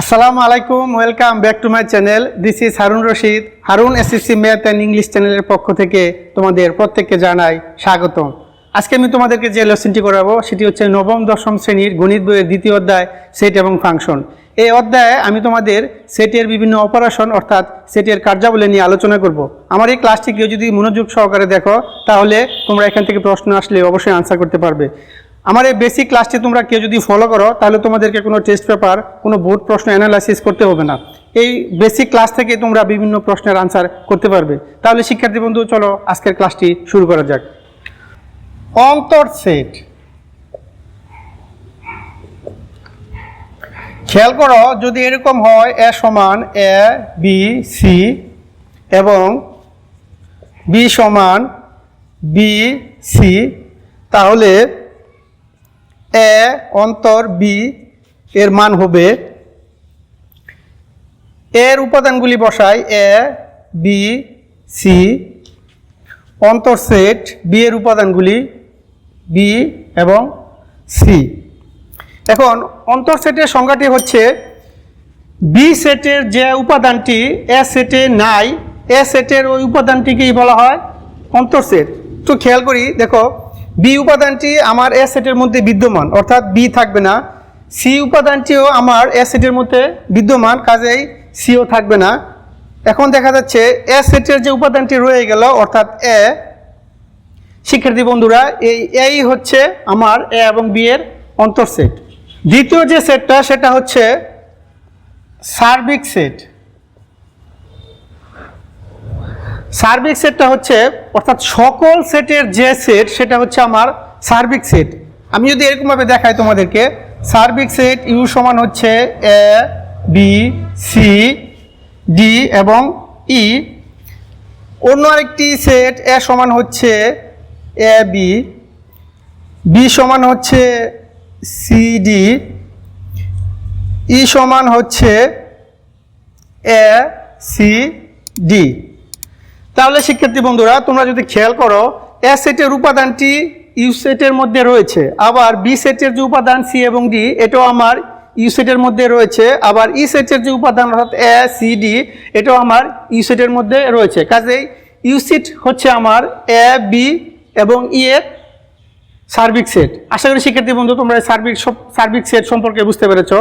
আসসালামু আলাইকুম, welcome back to my channel. This is Harun Rashid Harun SSC math and English চ্যানেলের পক্ষ থেকে তোমাদের প্রত্যেককে জানাই স্বাগতম। আজকে আমি তোমাদেরকে যে লেসনটি করাবো, সেটি হচ্ছে নবম, দশম শ্রেণির গণিত বইয়ের দ্বিতীয় অধ্যায় সেট এবং ফাংশন এই অধ্যায়ে আমি তোমাদের সেটের বিভিন্ন অপারেশন অর্থাৎ সেটের কার্যাবলী নিয়ে আলোচনা করব। আমার এই ক্লাসটি কেউ যদি মনোযোগ সহকারে দেখো, তাহলে তোমরা এখান থেকে প্রশ্ন আসলে অবশ্যই আনসার করতে পারবে। আমার এই বেসিক ক্লাসটি তোমরা কেউ যদি ফলো করো, তাহলে তোমাদেরকে কোনো টেস্ট পেপার কোনো বোর্ড প্রশ্ন অ্যানালাইসিস করতে হবে না। এই বেসিক ক্লাস থেকে তোমরা বিভিন্ন প্রশ্নের আনসার করতে পারবে। তাহলে শিক্ষার্থী বন্ধু, চলো আজকের ক্লাসটি শুরু করা যাক। অন্তর সেট খেয়াল করো, যদি এরকম হয় এ সমান এ বি সি এবং বি সমান বি সি তাহলে এ অন্তর বি এর মান হবে। এর উপাদানগুলি বসাই এ, বি, সি। অন্তর সেট বি এর উপাদানগুলি বি এবং সি। এখন অন্তর সেটের সংজ্ঞাটি হচ্ছে বি সেটের যে উপাদানটি এ সেটে নাই, এ সেটের ওই উপাদানটিকেই বলা হয় অন্তর সেট। তো খেয়াল করি, দেখো বি উপাদানটি আমার এ সেটের মধ্যে বিদ্যমান, অর্থাৎ বি থাকবে না। সি উপাদানটিও আমার এ সেটের মধ্যে বিদ্যমান, কাজেই সিও থাকবে না। এখন দেখা যাচ্ছে এ সেটের যে উপাদানটি রয়ে গেল, অর্থাৎ এ। শিক্ষার্থী বন্ধুরা, এই এই হচ্ছে আমার এ এবং বি এর অন্তর সেট। দ্বিতীয় যে সেটটা, সেটা হচ্ছে সার্বিক সেট। সার্বিক সেটটা হচ্ছে, অর্থাৎ সকল সেটের যে সেট, সেটা হচ্ছে আমার সার্বিক সেট। আমি যদি এরকমভাবে দেখাই তোমাদেরকে, সার্বিক সেট ইউ সমান হচ্ছে এ, বি, সি, ডি এবং ই। অন্য আরেকটি সেট এ সমান হচ্ছে এ, বি বি সমান হচ্ছে সি, ডি, ই সমান হচ্ছে এ, সি, ডি। তাহলে শিক্ষার্থী বন্ধুরা, তোমরা যদি খেয়াল করো এ সেটের উপাদানটি ইউ সেটের মধ্যে রয়েছে, আবার বি সেটের যে উপাদান সি এবং ডি এটাও আমার ইউ সেটের মধ্যে রয়েছে, আবার ই সেটের যে উপাদান অর্থাৎ এ সি ডি এটাও আমার ইউ সেটের মধ্যে রয়েছে। কাজেই ইউ সেট হচ্ছে আমার এ বি এবং ই এর সার্বিক সেট আশা করি শিক্ষার্থী বন্ধু, তোমরা সার্বিক সার্বিক সেট সম্পর্কে বুঝতে পেরেছ।